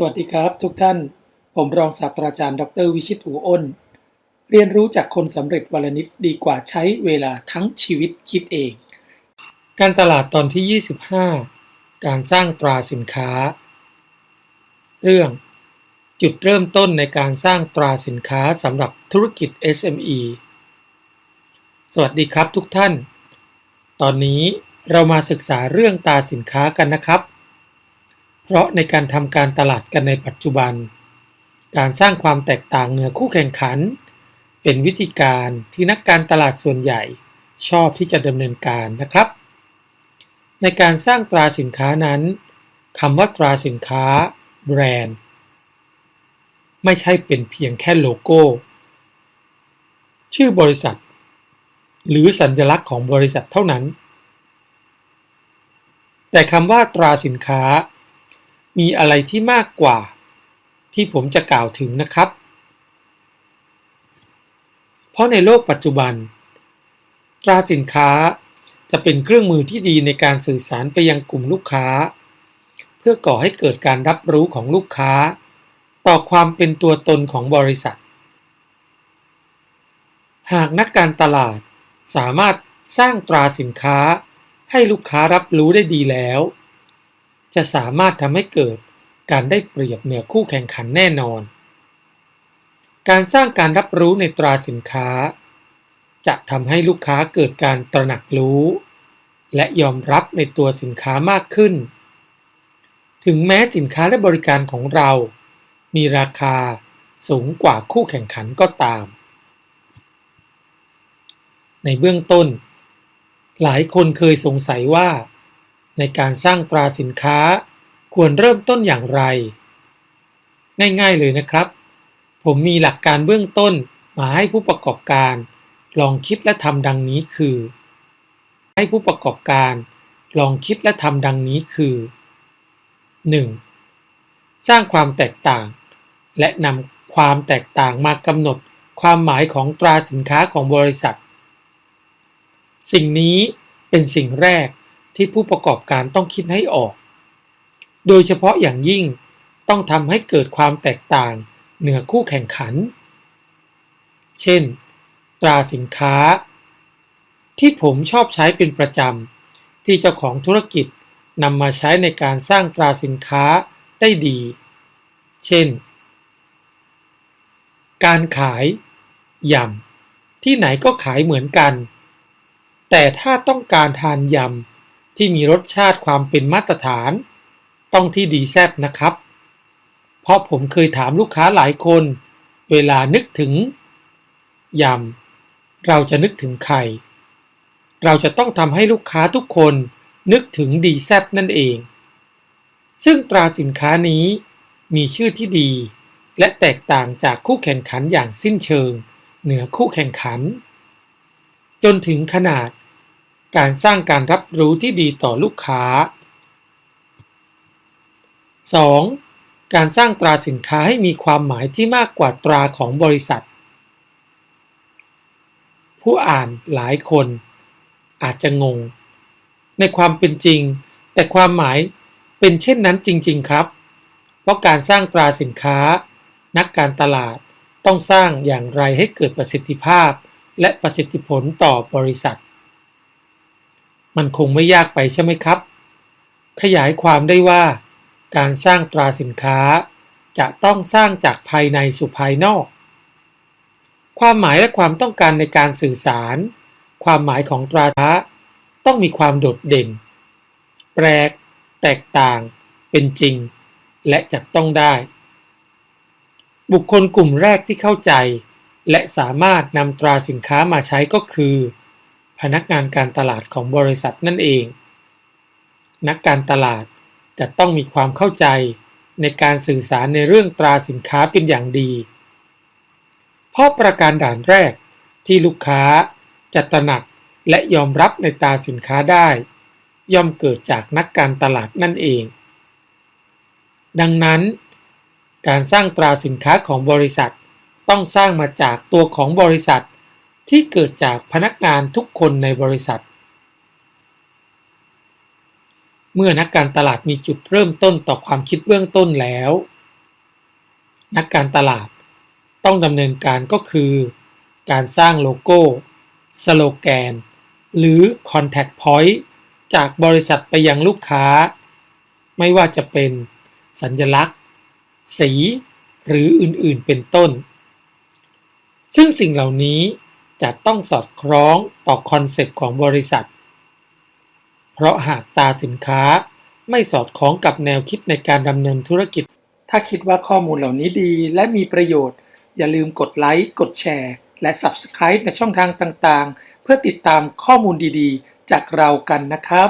สวัสดีครับทุกท่าน ผมรองศาสตราจารย์ดออเตอร์วิชิตอูอ้น เรียนรู้จากคนสำเร็จวันลนิดดีกว่าใช้เวลาทั้งชีวิตคิดเอง การตลาดตอนที่ 25 การสร้างตราสินค้า เรื่องจุดเริ่มต้นในการสร้างตราสินค้าสำหรับธุรกิจ SME สวัสดีครับทุกท่าน ตอนนี้เรามาศึกษาเรื่องตราสินค้ากันนะครับ เพราะในการทำการตลาดกันในปัจจุบัน การสร้างความแตกต่างเหนือคู่แข่งขัน เป็นวิธีการที่นักการตลาดส่วนใหญ่ชอบที่จะดำเนินการนะครับ ในการสร้างตราสินค้านั้นคำว่าตราสินค้าแบรนด์ไม่ใช่เป็นเพียงแค่โลโก้ ชื่อบริษัท หรือสัญลักษณ์ของบริษัทเท่านั้น แต่คำว่าตราสินค้า มีอะไรที่มากกว่า ที่ผมจะกล่าวถึงนะครับ เพราะในโลกปัจจุบัน ตราสินค้าจะเป็นเครื่องมือที่ดีในการสื่อสารไปยังกลุ่มลูกค้า เพื่อก่อให้เกิดการรับรู้ของลูกค้า ต่อความเป็นตัวตนของบริษัท หากนักการตลาดสามารถสร้างตราสินค้าให้ลูกค้ารับรู้ได้ดีแล้ว จะสามารถทำให้เกิดการได้เปรียบเหนือคู่แข่งขันแน่นอน การสร้างการรับรู้ในตราสินค้า จะทำให้ลูกค้าเกิดการตระหนักรู้ และยอมรับในตัวสินค้ามากขึ้น ถึงแม้สินค้าและบริการของเรา มีราคาสูงกว่าคู่แข่งขันก็ตาม ในเบื้องต้น หลายคนเคยสงสัยว่า ในการสร้างตราสินค้าควรเริ่มต้นอย่างไร ง่ายๆเลยนะครับ ผมมีหลักการเบื้องต้นมาให้ผู้ประกอบการ ลองคิดและทำดังนี้คือ ให้ผู้ประกอบการลองคิดและทำดังนี้คือ 1. สร้างความแตกต่าง และนำความแตกต่างมากำหนดความหมายของตราสินค้าของบริษัท สิ่งนี้เป็นสิ่งแรก ที่ผู้ประกอบการต้องคิดให้ออก โดยเฉพาะอย่างยิ่งต้องทำให้เกิดความแตกต่างเหนือคู่แข่งขัน เช่น ตราสินค้า ที่ผมชอบใช้เป็นประจำ ที่เจ้าของธุรกิจนำมาใช้ในการสร้างตราสินค้าได้ดี เช่น การขายยำที่ไหนก็ขายเหมือนกัน แต่ถ้าต้องการทานยำ ที่มีรสชาติความเป็นมาตรฐาน ต้องที่ดีแซบนะครับ เพราะผมเคยถามลูกค้าหลายคน เวลานึกถึงยำเราจะนึกถึงใครเราจะต้องทำให้ลูกค้าทุกคนนึกถึงดีแซบนั่นเอง ซึ่งตราสินค้านี้มีชื่อที่ดี และแตกต่างจากคู่แข่งขันอย่างสิ้นเชิง เหนือคู่แข่งขัน จนถึงขนาด การสร้างการรับรู้ที่ดีต่อลูกค้า 2. การสร้างตราสินค้าให้มีความหมายที่มากกว่าตราของบริษัท ผู้อ่านหลายคน อาจจะงง ในความเป็นจริง แต่ความหมายเป็นเช่นนั้นจริง ๆ ครับ เพราะการสร้างตราสินค้า นักการตลาดต้องสร้างอย่างไรให้เกิดประสิทธิภาพ และประสิทธิผลต่อบริษัท มันคงไม่ยากไปใช่ไหมครับ ขยายความได้ว่า การสร้างตราสินค้า จะต้องสร้างจากภายในสู่ภายนอก ความหมายและความต้องการในการสื่อสาร ความหมายของตราสินค้าต้องมีความโดดเด่น แปลก แตกต่าง เป็นจริง และจับต้องได้ บุคคลกลุ่มแรกที่เข้าใจ และสามารถนำตราสินค้ามาใช้ก็คือ พนักงานการตลาดของบริษัทนั่นเอง นักการตลาดจะต้องมีความเข้าใจในการสื่อสารในเรื่องตราสินค้าเป็นอย่างดี เพราะประการด่านแรกที่ลูกค้าจะตระหนักและยอมรับในตราสินค้าได้ ย่อมเกิดจากนักการตลาดนั่นเอง ดังนั้น การสร้างตราสินค้าของบริษัทต้องสร้างมาจากตัวของบริษัท ที่เกิดจากพนักงานทุกคนในบริษัท เมื่อนักการตลาดมีจุดเริ่มต้นต่อความคิดเบื้องต้นแล้ว นักการตลาดต้องดำเนินการก็คือ การสร้างโลโก้ สโลแกน หรือ Contact Point จากบริษัทไปยังลูกค้า ไม่ว่าจะเป็นสัญลักษณ์ สี หรืออื่นๆเป็นต้น ซึ่งสิ่งเหล่านี้ จะต้องสอดคล้องต่อคอนเซปต์ของบริษัท เพราะหากตาสินค้าไม่สอดคล้องกับแนวคิดในการดำเนินธุรกิจ ถ้าคิดว่าข้อมูลเหล่านี้ดีและมีประโยชน์ อย่าลืมกดไลค์ กดแชร์ และ Subscribe ในช่องทางต่างๆ เพื่อติดตามข้อมูลดีๆ จากเรากันนะครับ